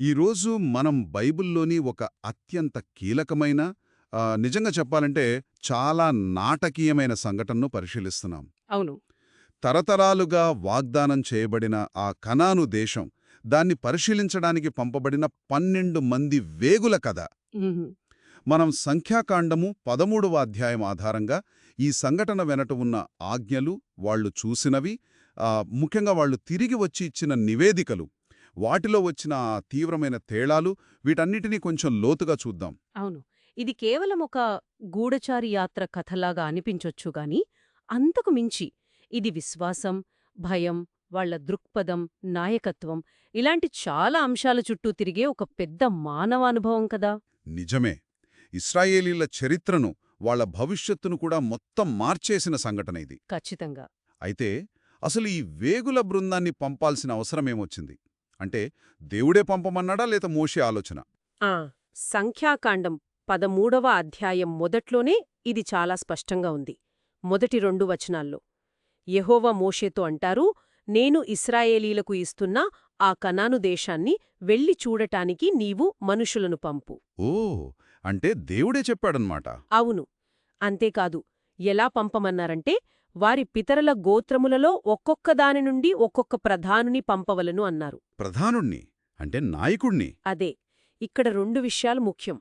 ఈరోజు మనం బైబిల్లోని ఒక అత్యంత కీలకమైన నిజంగా చెప్పాలంటే చాలా నాటకీయమైన సంఘటనను పరిశీలిస్తున్నాం. అవును. తరతరాలుగా వాగ్దానం చేయబడిన ఆ కనాను దేశం దాన్ని పరిశీలించడానికి పంపబడిన పన్నెండు మంది వేగుల కథ. మనం సంఖ్యాకాండము పదమూడవ అధ్యాయం ఆధారంగా ఈ సంఘటన వెనట ఉన్న ఆజ్ఞలు వాళ్ళు చూసినవి ముఖ్యంగా వాళ్ళు తిరిగి వచ్చి ఇచ్చిన నివేదికలు. వాటిలో వచ్చిన తీవ్రమైన తేడాలు వీటన్నిటినీ కొంచెం లోతుగా చూద్దాం. అవును. ఇది కేవలం ఒక గూఢచారి యాత్ర కథలాగా అనిపించొచ్చు గాని అంతకు మించి ఇది విశ్వాసం భయం వాళ్ళ దృక్పథం నాయకత్వం ఇలాంటి చాలా అంశాల చుట్టూ తిరిగే ఒక పెద్ద మానవానుభవం కదా! నిజమే. ఇస్రాయేలీల చరిత్రను వాళ్ళ భవిష్యత్తును కూడా మొత్తం మార్చేసిన సంఘటన ఇది. ఖచ్చితంగా. అయితే అసలు ఈ వేగుల బృందాన్ని పంపాల్సిన అవసరమేమొచ్చింది? అంటే దేవుడే పంపమన్నాడా లేక మోషే ఆలోచన? ఆ సంఖ్యాకాండం పదమూడవ అధ్యాయం మొదట్లోనే ఇది చాలా స్పష్టంగా ఉంది. మొదటి రెండు వచనాల్లో. యెహోవా మోషేతో అంటారు నేను ఇస్రాయేలీలకు ఇస్తున్న ఆ కనాను దేశాన్ని వెళ్ళి చూడటానికి నీవు మనుషులను పంపు. ఓ అంటే దేవుడే చెప్పాడన్మాట. అవును. అంతేకాదు ఎలా పంపమన్నారంటే వారి పితరల గోత్రములలో ఒక్కొక్క దాని నుండి ఒక్కొక్క ప్రధానుని పంపవలను అన్నారు. ప్రధానుణ్ణి? అంటే నాయకుణ్ణి? అదే ఇక్కడ రెండు విషయాలు ముఖ్యం.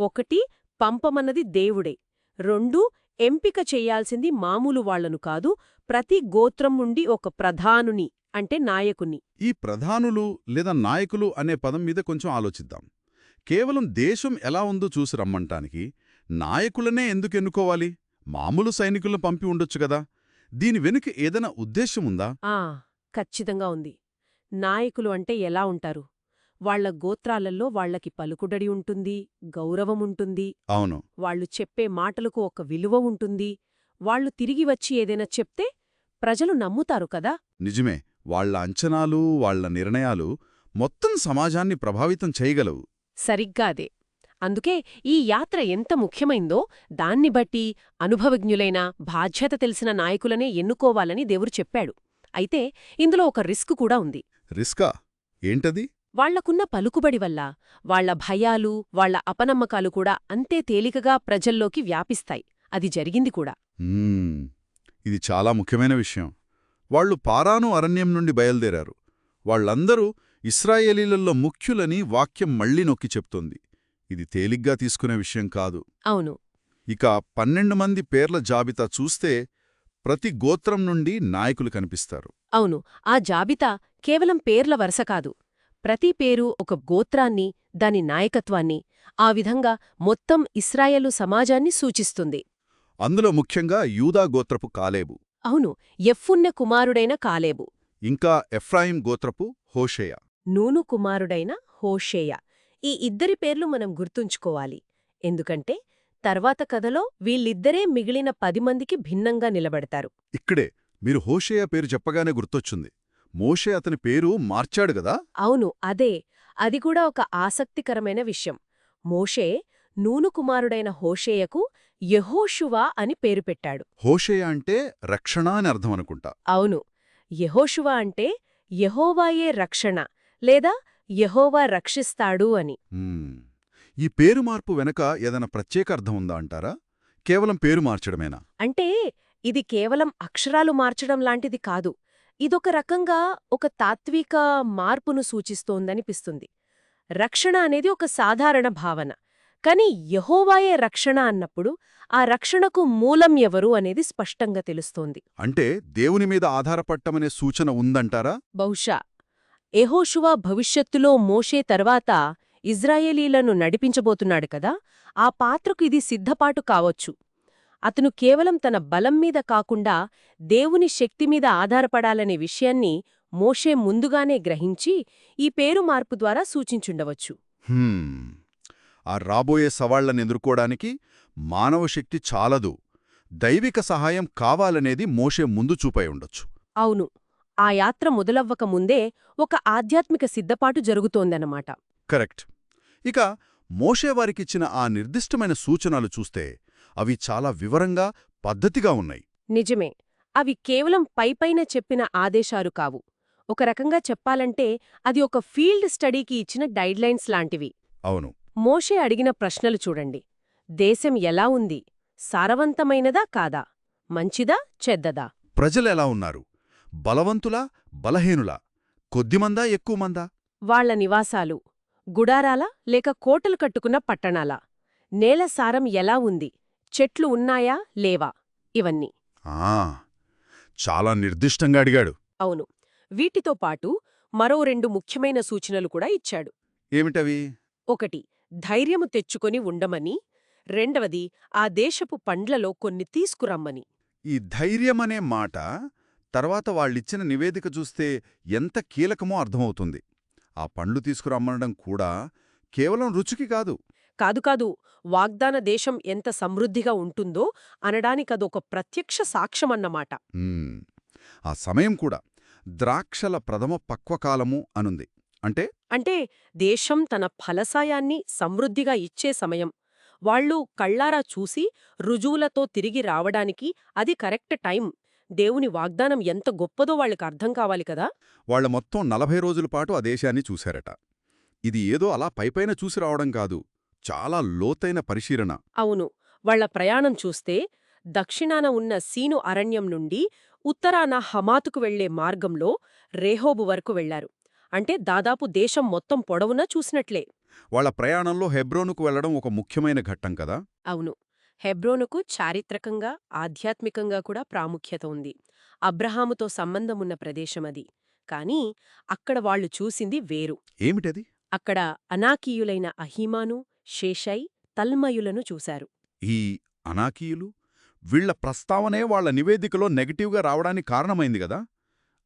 ఒకటి పంపమన్నది దేవుడే. రెండు ఎంపిక చెయ్యాల్సింది మామూలు వాళ్ళను కాదు ప్రతి గోత్రం నుండి ఒక ప్రధానుని అంటే నాయకుని. ఈ ప్రధానులు లేదా నాయకులు అనే పదం మీద కొంచెం ఆలోచిద్దాం. కేవలం దేశం ఎలా ఉందో చూసి రమ్మంటానికి నాయకులనే ఎందుకు ఎన్నుకోవాలి? మామూలు సైనికులను పంపి ఉండొచ్చు కదా. దీని వెనుక ఏదైనా ఉద్దేశముందా ఆ ఖచ్చితంగా ఉంది. నాయకులు అంటే ఎలా ఉంటారు? వాళ్ళ గోత్రాలలో వాళ్ళకి పలుకుడడి ఉంటుంది గౌరవముంటుంది అవును. వాళ్ళు చెప్పే మాటలకు ఒక విలువ ఉంటుంది. వాళ్ళు తిరిగి వచ్చి ఏదైనా చెప్తే ప్రజలు నమ్ముతారు కదా. నిజమే. వాళ్ళ అంచనాలు వాళ్ళ నిర్ణయాలు మొత్తం సమాజాన్ని ప్రభావితం చేయగలవు. సరిగ్గా అదే. అందుకే ఈ యాత్ర ఎంత ముఖ్యమైందో దాన్ని బట్టి అనుభవజ్ఞులైన బాధ్యత తెలిసిన నాయకులనే ఎన్నుకోవాలని దేవుడు చెప్పాడు. అయితే ఇందులో ఒక రిస్క్ కూడా ఉంది. రిస్కా? ఏంటది? వాళ్ళకున్న పలుకుబడి వల్ల వాళ్ళ భయాలు వాళ్ళ అపనమ్మకాలు కూడా అంతే తేలికగా ప్రజల్లోకి వ్యాపిస్తాయి. అది జరిగింది కూడా. ఇది చాలా ముఖ్యమైన విషయం. వాళ్ళు పారాను అరణ్యం నుండి బయలుదేరారు. వాళ్ళందరూ ఇస్రాయేలీలలో ముఖ్యులని వాక్యం మళ్ళీ నొక్కి చెప్తోంది. ఇది తేలిగ్గా తీసుకునే విషయం కాదు. అవును. ఇక పన్నెండు మంది పేర్ల జాబితా చూస్తే ప్రతి గోత్రం నుండి నాయకులు కనిపిస్తారు. అవును ఆ జాబితా కేవలం పేర్ల వరుస కాదు. ప్రతి పేరు ఒక గోత్రాన్ని దాని నాయకత్వాన్ని ఆ విధంగా మొత్తం ఇస్రాయేలు సమాజాన్ని సూచిస్తుంది. అందులో ముఖ్యంగా యూదా గోత్రపు కాలేబు. అవును ఎఫ్ఫున్నె కుమారుడైన కాలేబు. ఇంకా ఎఫ్రాయిం గోత్రపు హోషేయ. నూను కుమారుడైన హోషేయ. ఈ ఇద్దరి పేర్లు మనం గుర్తుంచుకోవాలి. ఎందుకంటే తర్వాత కథలో వీళ్ళిద్దరే మిగిలిన పది మందికి భిన్నంగా నిలబడతారు. ఇక్కడే మీరు హోషేయ పేరు చెప్పగానే గుర్తొచ్చింది. మోషే అతని పేరు మార్చాడు గదా అవును అదే. అది కూడా ఒక ఆసక్తికరమైన విషయం. మోషే నూను కుమారుడైన హోషేయకు యెహోషువా అని పేరు పెట్టాడు. హోషేయ అంటే రక్షణ అని అర్థం అనుకుంటా. అవును. యెహోషువా అంటే యెహోవాయే రక్షణ లేదా యెహోవా రక్షిస్తాడు అని. ఈ పేరు మార్పు వెనక ఏదైనా ప్రత్యేక అర్థం ఉందా అంటారా? కేవలం పేరు మార్చడమేనా? అంటే ఇది కేవలం అక్షరాలు మార్చడం లాంటిది కాదు. ఇదొక రకంగా ఒక తాత్విక మార్పును సూచిస్తోందనిపిస్తుంది. రక్షణ అనేది ఒక సాధారణ భావన. కాని యహోవాయే రక్షణ అన్నప్పుడు ఆ రక్షణకు మూలం ఎవరు అనేది స్పష్టంగా తెలుస్తోంది. అంటే దేవుని మీద ఆధారపడటమనే సూచన ఉందంటారా? బహుశా. ఎహోషువా భవిష్యత్తులో మోషే తర్వాత ఇజ్రాయేలీలను నడిపించబోతున్నాడు కదా ఆ పాత్రకు ఇది సిద్ధపాటు కావచ్చు. అతను కేవలం తన బలం మీద కాకుండా దేవుని శక్తి మీద ఆధారపడాలనే విషయాన్ని మోషే ముందుగానే గ్రహించి ఈ పేరు మార్పు ద్వారా సూచించుండవచ్చు. హ్మ్. ఆ రాబోయే సవాళ్ళను ఎదుర్కోడానికి మానవ శక్తి చాలదు. దైవిక సహాయం కావాలనేది మోషే ముందు చూపై ఉండొచ్చు. అవును. ఆ యాత్ర మొదలవ్వక ముందే ఒక ఆధ్యాత్మిక సిద్ధపాటు జరుగుతోందన్నమాట. కరెక్ట్. ఇక మోషేవారికిచ్చిన ఆ నిర్దిష్టమైన సూచనలు చూస్తే అవి చాలా వివరంగా పద్ధతిగా ఉన్నాయి. నిజమే. అవి కేవలం పైపైన చెప్పిన ఆదేశాలు కావు. ఒక రకంగా చెప్పాలంటే అది ఒక ఫీల్డ్ స్టడీకి ఇచ్చిన గైడ్లైన్స్ లాంటివి. అవును. మోషే అడిగిన ప్రశ్నలు చూడండి. దేశం ఎలా ఉంది? సారవంతమైనదా కాదా? మంచిదా చెడ్డదా? ప్రజలెలా ఉన్నారు? బలవంతులా బలహీనులా కొద్దిమందా ఎక్కువమందా వాళ్ళ నివాసాలు గుడారాలా లేక కోటలు కట్టుకున్న పట్టణాలా. నేల సారం ఎలా ఉంది? చెట్లు ఉన్నాయా? లేవా? ఇవన్నీ. ఆ చాలా నిర్దిష్టంగా అడిగాడు. అవును. వీటితో పాటు మరో రెండు ముఖ్యమైన సూచనలు కూడా ఇచ్చాడు. ఏమిటవి? ఒకటి ధైర్యము తెచ్చుకొని ఉండమని. రెండవది ఆ దేశపు పండ్లలో కొన్ని తీసుకురమ్మని. ఈ ధైర్యమనే మాట తర్వాత వాళ్ళిచ్చిన నివేదిక చూస్తే ఎంత కీలకమో అర్థమవుతుంది. ఆ పండ్లు తీసుకురమ్మనడం కూడా కేవలం రుచికి కాదు. కాదు కాదు వాగ్దాన దేశం ఎంత సమృద్ధిగా ఉంటుందో అనడానికదొక ప్రత్యక్ష సాక్ష్యమన్నమాట. ఆ సమయం కూడా ద్రాక్షల ప్రథమ పక్వకాలము అనుంది. అంటే? అంటే దేశం తన ఫలసాయాన్ని సమృద్ధిగా ఇచ్చే సమయం. వాళ్ళు కళ్ళారా చూసి రుజువులతో తిరిగి రావడానికి అది కరెక్ట్ టైం. దేవుని వాగ్దానం ఎంత గొప్పదో వాళ్ళకి అర్థం కావాలి కదా? వాళ్ళ మొత్తం నలభై రోజుల పాటు ఆ దేశాన్ని చూశారట. ఇది ఏదో అలా పైపైన చూసి రావడం కాదు. చాలా లోతైన పరిశీలన. అవును. వాళ్ళ ప్రయాణం చూస్తే దక్షిణాన ఉన్న సీను అరణ్యం నుండి ఉత్తరాన హమాతుకు వెళ్ళే మార్గంలో రేహోబు వరకు వెళ్ళారు అంటే దాదాపు దేశం మొత్తం పొడవునా చూసినట్లే. వాళ్ళ ప్రయాణంలో హెబ్రోనుకు వెళ్ళడం ఒక ముఖ్యమైన ఘట్టం కదా? అవును. హెబ్రోనుకు చారిత్రకంగా ఆధ్యాత్మికంగా కూడా ప్రాముఖ్యత ఉంది. అబ్రహాముతో సంబంధమున్న ప్రదేశమది కాని అక్కడ వాళ్ళు చూసింది వేరు. ఏమిటది? అక్కడ అనాకీయులైన అహీమాను షేషై తల్మయులను చూశారు. ఈ అనాకీయులు? వీళ్ళ ప్రస్తావనే వాళ్ళ నివేదికలో నెగటివ్గా రావడానికి కారణమైంది గదా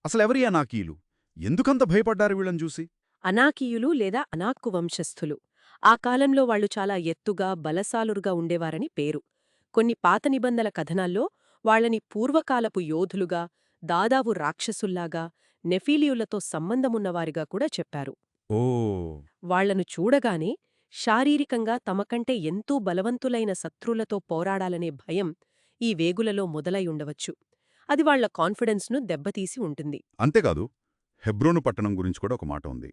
అసలెవరి అనాకీయులు? ఎందుకంత భయపడ్డారు వీళ్ళని చూసి? అనాకీయులు లేదా అనాక్కు వంశస్థులు? ఆ కాలంలో వాళ్ళు చాలా ఎత్తుగా బలసాలురుగా ఉండేవారని పేరు. కొన్ని పాత నిబంధనల కథనాల్లో వాళ్ళని పూర్వకాలపు యోధులుగా దాదాపు రాక్షసుల్లాగా నెఫీలియులతో సంబంధమున్నవారిగా కూడా చెప్పారు. ఓ! వాళ్ళను చూడగానే శారీరకంగా తమకంటే ఎంతో బలవంతులైన శత్రువులతో పోరాడాలనే భయం ఈ వేగులలో మొదలై ఉండవచ్చు. అది వాళ్ళ కాన్ఫిడెన్స్ను దెబ్బతీసి ఉంటుంది. అంతేకాదు హెబ్రోను పట్టణం గురించి కూడా ఒక మాట ఉంది.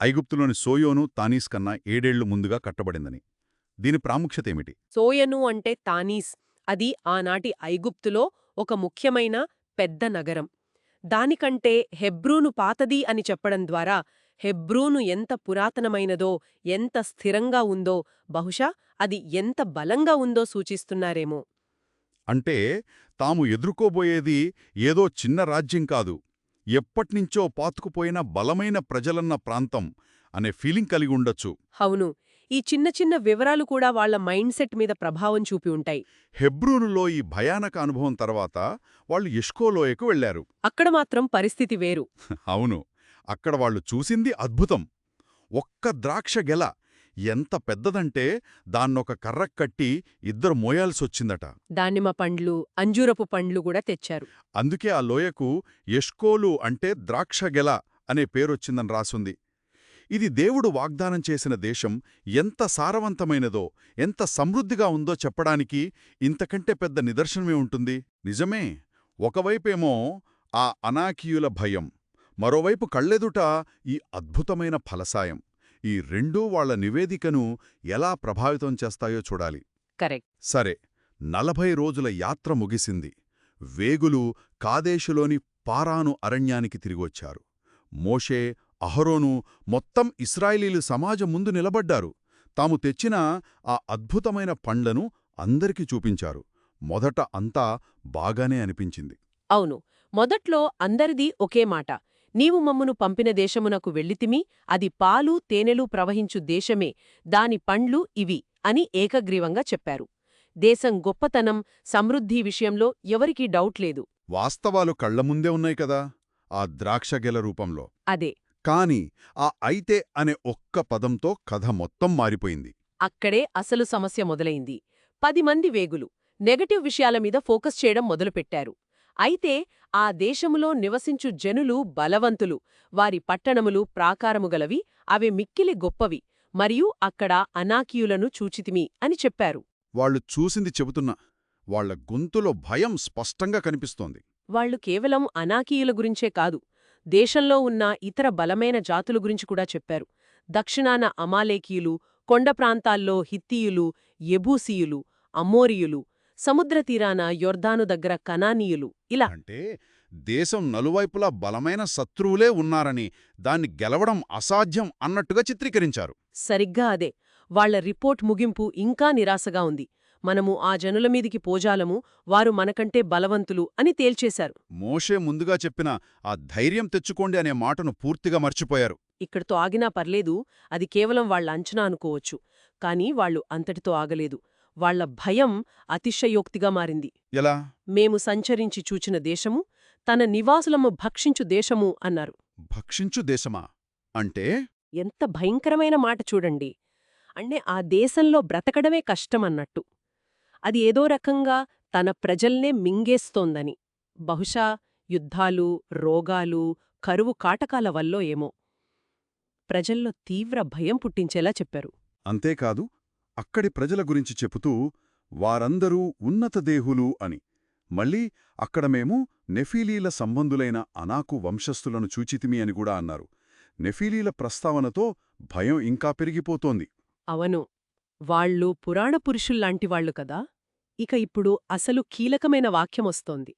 ఐగుప్తులోని సోయోను తానీస్ కన్నా ఏడేళ్ళు ముందుగా కట్టబడిందని. దీని ప్రాముఖ్యత ఏమిటి సోయను అంటే తానీస్. అది ఆనాటి ఐగుప్తులో ఒక ముఖ్యమైన పెద్ద నగరం. దానికంటే హెబ్రూను పాతది అని చెప్పడం ద్వారా హెబ్రూను ఎంత పురాతనమైనదో ఎంత స్థిరంగా ఉందో బహుశా అది ఎంత బలంగా ఉందో సూచిస్తున్నారేమో. అంటే తాము ఎదుర్కోబోయేది ఏదో చిన్న రాజ్యం కాదు. ఎప్పట్నించో పాతుకుపోయిన బలమైన ప్రజలన్న ప్రాంతం అనే ఫీలింగ్ కలిగి ఉండొచ్చు. అవును. ఈ చిన్న చిన్న వివరాలు కూడా వాళ్ళ మైండ్ సెట్ మీద ప్రభావం చూపి ఉంటాయి. హెబ్రూనులో ఈ భయానక అనుభవం తర్వాత వాళ్ళు ఎష్కోలోయకు వెళ్ళారు అక్కడ మాత్రం పరిస్థితి వేరు. అవును. అక్కడ వాళ్ళు చూసింది అద్భుతం. ఒక్క ద్రాక్ష గెల ఎంత పెద్దదంటే దాన్నొక కర్రక్ కట్టి ఇద్దరు మోయాల్సొచ్చిందట. దానిమ్మ పండ్లు అంజూరపు పండ్లు కూడా తెచ్చారు. అందుకే ఆ లోయకు ఎష్కోలు అంటే ద్రాక్ష గెల అనే పేరొచ్చిందని రాసుంది. ఇది దేవుడు వాగ్దానం చేసిన దేశం ఎంత సారవంతమైనదో ఎంత సమృద్ధిగా ఉందో చెప్పడానికి ఇంతకంటే పెద్ద నిదర్శనమే ఉంటుంది. నిజమే ఒకవైపేమో ఆ అనాకీయుల భయం మరోవైపు కళ్ళెదుట ఈ అద్భుతమైన ఫలసాయం. ఈ రెండూ వాళ్ళ నివేదికను ఎలా ప్రభావితం చేస్తాయో చూడాలి. కరెక్ట్. సరే నలభై రోజుల యాత్ర ముగిసింది. వేగులు కాదేశులోని పారాను అరణ్యానికి తిరిగొచ్చారు. మోషే అహరోను మొత్తం ఇస్రాయేలీలు సమాజం ముందు నిలబడ్డారు. తాము తెచ్చిన ఆ అద్భుతమైన పండ్లను అందరికీ చూపించారు. మొదట అంతా బాగానే అనిపించింది. అవును మొదట్లో అందరిదీ ఒకే మాట. నీవు మమ్మును పంపిన దేశమునకు వెళ్ళితిమి అది పాలు తేనెలు ప్రవహించు దేశమే దాని పండ్లు ఇవి అని ఏకగ్రీవంగా చెప్పారు. దేశం గొప్పతనం సమృద్ధి విషయంలో ఎవరికీ డౌట్ లేదు. వాస్తవాలు కళ్ళ ముందే ఉన్నాయి కదా ఆ ద్రాక్షగెల రూపంలో. అదే. కాని ఆ అయితే అనే ఒక్క పదంతో కథ మొత్తం మారిపోయింది. అక్కడే అసలు సమస్య మొదలైంది. పది మంది వేగులు నెగటివ్ విషయాల మీద ఫోకస్ చేయడం మొదలుపెట్టారు. అయితే ఆ దేశములో నివసించు జనులు బలవంతులు. వారి పట్టణములు ప్రాకారముగలవి అవి మిక్కిలి గొప్పవి మరియు అక్కడ అనాకీయులను చూచితిమి అని చెప్పారు. వాళ్ళు చూసింది చెబుతున్నా వాళ్ళ గొంతులో భయం స్పష్టంగా కనిపిస్తోంది. వాళ్ళు కేవలం అనాకీయుల గురించే కాదు దేశంలో ఉన్న ఇతర బలమైన జాతుల గురించి కూడా చెప్పారు. దక్షిణాన అమాలేకీయులు కొండ ప్రాంతాల్లో హిత్తీయులు యెబూసీయులు అమోరియులు సముద్ర తీరాన యొర్దాను దగ్గర కనానీయులు. ఇలా అంటే దేశం నలువైపులా బలమైన శత్రువులే ఉన్నారని దాన్ని గెలవడం అసాధ్యం అన్నట్టుగా చిత్రీకరించారు. సరిగ్గా అదే. వాళ్ళ రిపోర్ట్ ముగింపు ఇంకా నిరాశగా ఉంది. మనము ఆ జనుల మీదికి పోజాలము వారు మనకంటే బలవంతులు అని తేల్చేశారు. మోషే ముందుగా చెప్పిన ఆ ధైర్యం తెచ్చుకోండి అనే మాటను పూర్తిగా మర్చిపోయారు. ఇక్కడితో ఆగినా పర్లేదు అది కేవలం వాళ్ళ అంచనా అనుకోవచ్చు. కాని వాళ్ళు అంతటితో ఆగలేదు. వాళ్ళ భయం అతిశయోక్తిగా మారింది. ఎలా? మేము సంచరించి చూచిన దేశము తన నివాసులము భక్షించు దేశము అన్నారు. భక్షించు దేశమా? అంటే? ఎంత భయంకరమైన మాట చూడండి. అంటే ఆ దేశంలో బ్రతకడమే కష్టమన్నట్టు. అది ఏదో రకంగా తన ప్రజల్నే మింగేస్తోందని. బహుశా యుద్ధాలు రోగాలు కరువు కాటకాల వల్లో ఏమో. ప్రజల్లో తీవ్ర భయం పుట్టించేలా చెప్పారు. అంతేకాదు అక్కడి ప్రజల గురించి చెబుతూ వారందరూ ఉన్నతదేహులు అని. మళ్ళీ అక్కడ మేము నెఫీలీల సంబంధులైన అనాకు వంశస్థులను చూచితిమి అని కూడా అన్నారు. నెఫీలీల ప్రస్తావనతో భయం ఇంకా పెరిగిపోతోంది. అవను. వాళ్ళు పురాణ పురుషుల్లాంటి వాళ్ళు కదా. ఇక ఇప్పుడు అసలు కీలకమైన వాక్యమొస్తోంది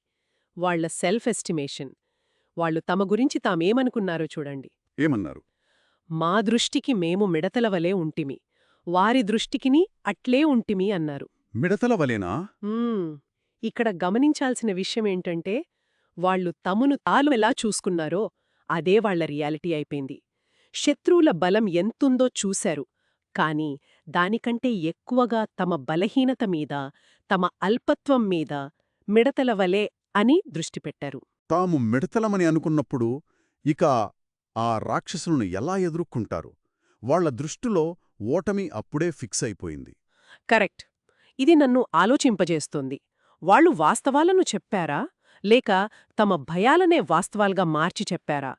వాళ్ళ సెల్ఫ్ ఎస్టిమేషన్ వాళ్ళు తమ గురించి తామేమనుకున్నారో చూడండి. ఏమన్నారు? మా దృష్టికి మేము మిడతలవలే ఉంటిమి. వారి దృష్టికిని అట్లే ఉంటిమి అన్నారు. మిడతల వలెనా. ఇక్కడ గమనించాల్సిన విషయమేంటంటే వాళ్ళు తమను తాను ఎలా చూసుకున్నారో అదే వాళ్ళ రియాలిటీ అయిపోయింది. శత్రువుల బలం ఎంతుందో చూశారు కాని దానికంటే ఎక్కువగా తమ బలహీనత మీద తమ అల్పత్వం మీద మిడతల వలె అని దృష్టిపెట్టారు తాము మిడతలమని అనుకున్నప్పుడు ఇక ఆ రాక్షసులను ఎలా ఎదుర్కొంటారు? వాళ్ళ దృష్టిలో ఓటమి అప్పుడే ఫిక్స్ అయిపోయింది. కరెక్ట్. ఇది నన్ను ఆలోచింపజేస్తోంది. వాళ్ళు వాస్తవాలను చెప్పారా? లేక తమ భయాలనే వాస్తవాలుగా మార్చి చెప్పారా?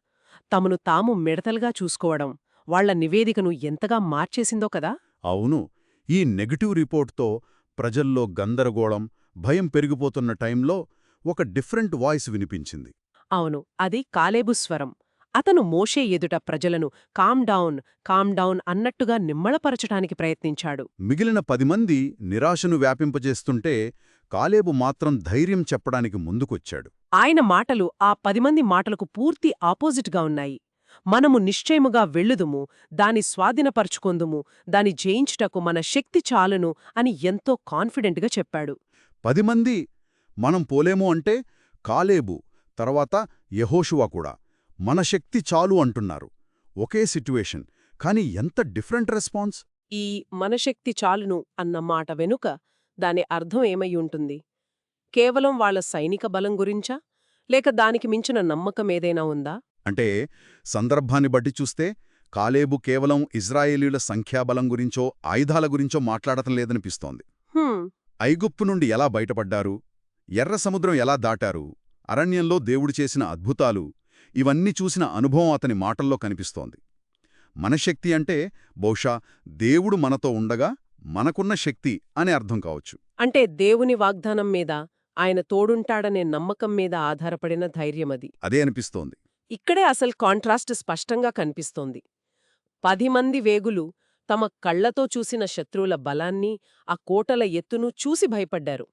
తమను తాము మిడతలుగా చూసుకోవడం వాళ్ళ నివేదికను ఎంతగా మార్చేసిందో కదా? అవును. ఈ నెగటివ్ రిపోర్ట్తో ప్రజల్లో గందరగోళం భయం పెరిగిపోతున్న టైంలో ఒక డిఫరెంట్ వాయిస్ వినిపించింది. అవును. అది కాలేబు స్వరం. అతను మోషే ఎదుట ప్రజలను కామ్ డౌన్ కామ్ డౌన్ అన్నట్టుగా నిమ్మళపరచటానికి ప్రయత్నించాడు. మిగిలిన పది మంది నిరాశను వ్యాపింపజేస్తుంటే కాలేబు మాత్రం ధైర్యం చెప్పడానికి ముందుకొచ్చాడు. ఆయన మాటలు ఆ పది మంది మాటలకు పూర్తి ఆపోజిట్గా ఉన్నాయి. మనము నిశ్చయముగా వెళ్ళుదుము దాని స్వాధీనపరుచుకొందుము దాని జయించుటకు మన శక్తి చాలును అని ఎంతో కాన్ఫిడెంట్గా చెప్పాడు. పది మంది మనం పోలేము అంటే కాలేబు తర్వాత యెహోషువ కూడా. మన శక్తి చాలు అంటున్నారు. ఒకే సిట్యువేషన్ కాని ఎంత డిఫరెంట్ రెస్పాన్స్? ఈ మనశక్తి చాలును అన్న మాట వెనుక దాని అర్థం ఏమై ఉంటుంది? కేవలం వాళ్ళ సైనిక బలం గురించా? లేక దానికి మించిన నమ్మకం ఏదైనా ఉందా? అంటే సందర్భాన్ని బట్టి చూస్తే కాలేబు కేవలం ఇజ్రాయేలీల సంఖ్యాబలం గురించో ఆయుధాల గురించో మాట్లాడటం లేదనిపిస్తోంది. హ్మ్, ఐగుప్తు నుండి ఎలా బయటపడ్డారు? ఎర్ర సముద్రం ఎలా దాటారు? అరణ్యంలో దేవుడు చేసిన అద్భుతాలు ఇవన్నీ చూసిన అనుభవం అతని మాటల్లో కనిపిస్తోంది. మనశక్తి అంటే బహుశా దేవుడు మనతో ఉండగా మనకున్న శక్తి అనే అర్థం కావచ్చు. అంటే దేవుని వాగ్దానం మీద ఆయన తోడుంటాడనే నమ్మకం మీద ఆధారపడిన ధైర్యమది అదే. అనిపిస్తోంది. ఇక్కడే అసలు కాంట్రాస్ట్ స్పష్టంగా కనిపిస్తోంది. పది మంది వేగులు తమ కళ్ళతో చూసిన శత్రువుల బలాన్ని ఆ కోటల ఎత్తును చూసి భయపడ్డారు.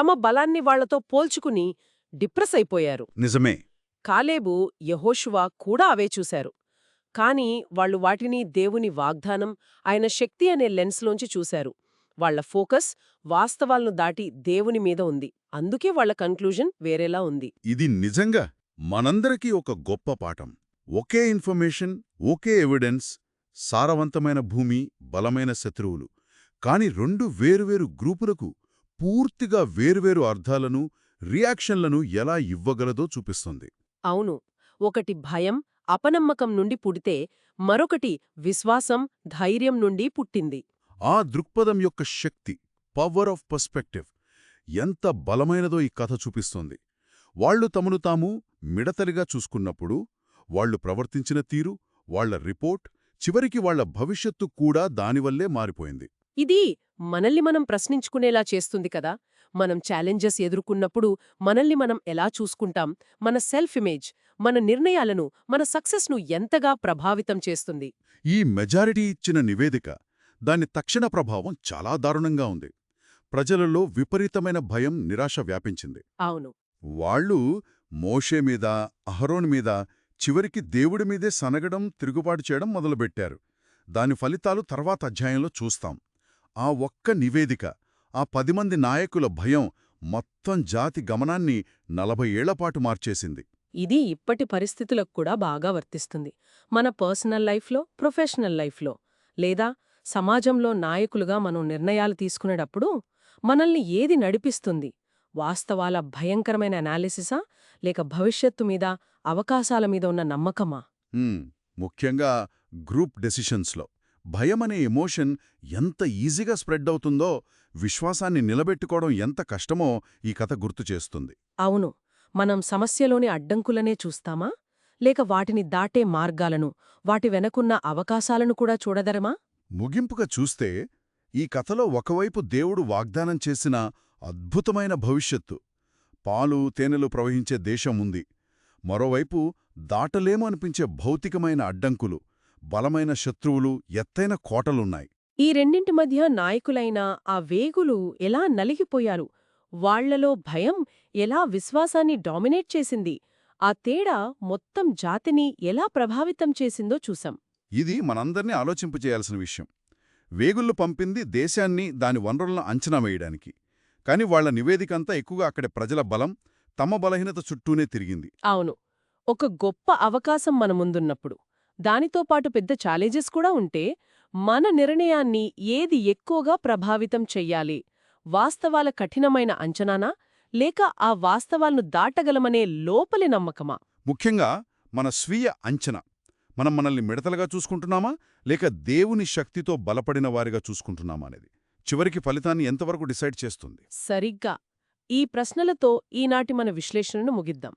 తమ బలాన్ని వాళ్ళతో పోల్చుకుని డిప్రెస్ అయిపోయారు. నిజమే. కాలేబు యహోషువా కూడా అవే చూశారు. కాని వాళ్ళు వాటిని దేవుని వాగ్దానం ఆయన శక్తి అనే లెన్స్లోంచి చూశారు. వాళ్ళ ఫోకస్ వాస్తవాలను దాటి దేవుని మీద ఉంది. అందుకే వాళ్ళ కన్క్లూజన్ వేరేలా ఉంది. ఇది నిజంగా మనందరికీ ఒక గొప్ప పాఠం. ఒకే ఇన్ఫర్మేషన్ ఒకే ఎవిడెన్స్ సారవంతమైన భూమి బలమైన శత్రువులు. కాని రెండు వేరువేరు గ్రూపులకు పూర్తిగా వేరువేరు అర్థాలను రియాక్షన్లను ఎలా ఇవ్వగలదో చూపిస్తుంది. అవును. ఒకటి భయం అపనమ్మకం నుండి పుడితే మరొకటి విశ్వాసం ధైర్యం నుండి పుట్టింది. ఆ దృక్పథం యొక్క శక్తి పవర్ ఆఫ్ పర్స్పెక్టివ్ ఎంత బలమైనదో ఈ కథ చూపిస్తోంది. వాళ్ళు తమను తాము మిడతలిగా చూసుకున్నప్పుడు వాళ్ళు ప్రవర్తించిన తీరు వాళ్ళ రిపోర్ట్ చివరికి వాళ్ళ భవిష్యత్తు కూడా దానివల్లే మారిపోయింది. ఇది మనల్ని మనం ప్రశ్నించుకునేలా చేస్తుంది కదా! మనం ఛాలెంజెస్ ఎదుర్కొన్నప్పుడు మనల్ని మనం ఎలా చూసుకుంటాం? మన సెల్ఫ్ ఇమేజ్ మన నిర్ణయాలను మన సక్సెస్ను ఎంతగా ప్రభావితం చేస్తుంది? ఈ మెజారిటీ ఇచ్చిన నివేదిక దాని తక్షణ ప్రభావం చాలా దారుణంగా ఉంది. ప్రజలలో విపరీతమైన భయం నిరాశ వ్యాపించింది. అవును. వాళ్ళు మోషే మీద అహరోన్ మీద చివరికి దేవుడి మీదే సనగడం తిరుగుబాటు చేయడం మొదలుపెట్టారు. దాని ఫలితాలు తర్వాత అధ్యాయంలో చూస్తాం. ఆ ఒక్క నివేదిక ఆ పది మంది నాయకుల భయం మొత్తం జాతి గమనాన్ని నలభై ఏళ్ళపాటు మార్చేసింది. ఇది ఇప్పటి పరిస్థితులకు కూడా బాగా వర్తిస్తుంది. మన పర్సనల్ లైఫ్లో ప్రొఫెషనల్ లైఫ్లో లేదా సమాజంలో నాయకులుగా మనం నిర్ణయాలు తీసుకునేటప్పుడు మనల్ని ఏది నడిపిస్తుంది? వాస్తవాల భయంకరమైన అనాలిసిసా? లేక భవిష్యత్తు మీద అవకాశాల మీద ఉన్న నమ్మకమా? ముఖ్యంగా గ్రూప్ డెసిషన్స్లో భయమనే ఎమోషన్ ఎంత ఈజీగా స్ప్రెడ్ అవుతుందో విశ్వాసాన్ని నిలబెట్టుకోవడం ఎంత కష్టమో ఈ కథ గుర్తు చేస్తుంది. అవును. మనం సమస్యలోని అడ్డంకులనే చూస్తామా? లేక వాటిని దాటే మార్గాలను వాటి వెనకున్న అవకాశాలను కూడా చూడదరమా? ముగింపుగా చూస్తే ఈ కథలో ఒకవైపు దేవుడు వాగ్దానం చేసిన అద్భుతమైన భవిష్యత్తు పాలు తేనెలు ప్రవహించే దేశం ఉంది. మరోవైపు దాటలేము అనిపించే భౌతికమైన అడ్డంకులు బలమైన శత్రువులు ఎత్తైన కోటలున్నాయి. ఈ రెండింటి మధ్య నాయకులైన ఆ వేగులు ఎలా నలిగిపోయారు? వాళ్ళలో భయం ఎలా విశ్వాసాన్ని డామినేట్ చేసింది? ఆ తేడా మొత్తం జాతిని ఎలా ప్రభావితం చేసిందో చూసాం ఇది మనందర్నీ ఆలోచింపచేయాల్సిన విషయం. వేగుళ్ళు పంపింది దేశాన్ని దాని వనరులను అంచనా వేయడానికి. కాని వాళ్ళ నివేదికంతా ఎక్కువగా అక్కడి ప్రజల బలం తమ బలహీనత చుట్టూనే తిరిగింది. అవును. ఒక గొప్ప అవకాశం మన ముందున్నప్పుడు. దానితో పాటు పెద్ద ఛాలెంజెస్ కూడా ఉంటే మన నిర్ణయాన్ని ఏది ఎక్కువగా ప్రభావితం చెయ్యాలి? వాస్తవాల కఠినమైన అంచనానా? లేక ఆ వాస్తవాలను దాటగలమనే లోపలి నమ్మకమా? ముఖ్యంగా మన స్వీయ అంచనా. మనం మనల్ని మిడతలుగా చూసుకుంటున్నామా? లేక దేవుని శక్తితో బలపడిన వారిగా చూసుకుంటున్నామా అనేది. చివరికి ఫలితాన్ని ఎంతవరకు డిసైడ్ చేస్తుంది? సరిగ్గా. ఈ ప్రశ్నలతో ఈనాటి మన విశ్లేషణను ముగిద్దాం.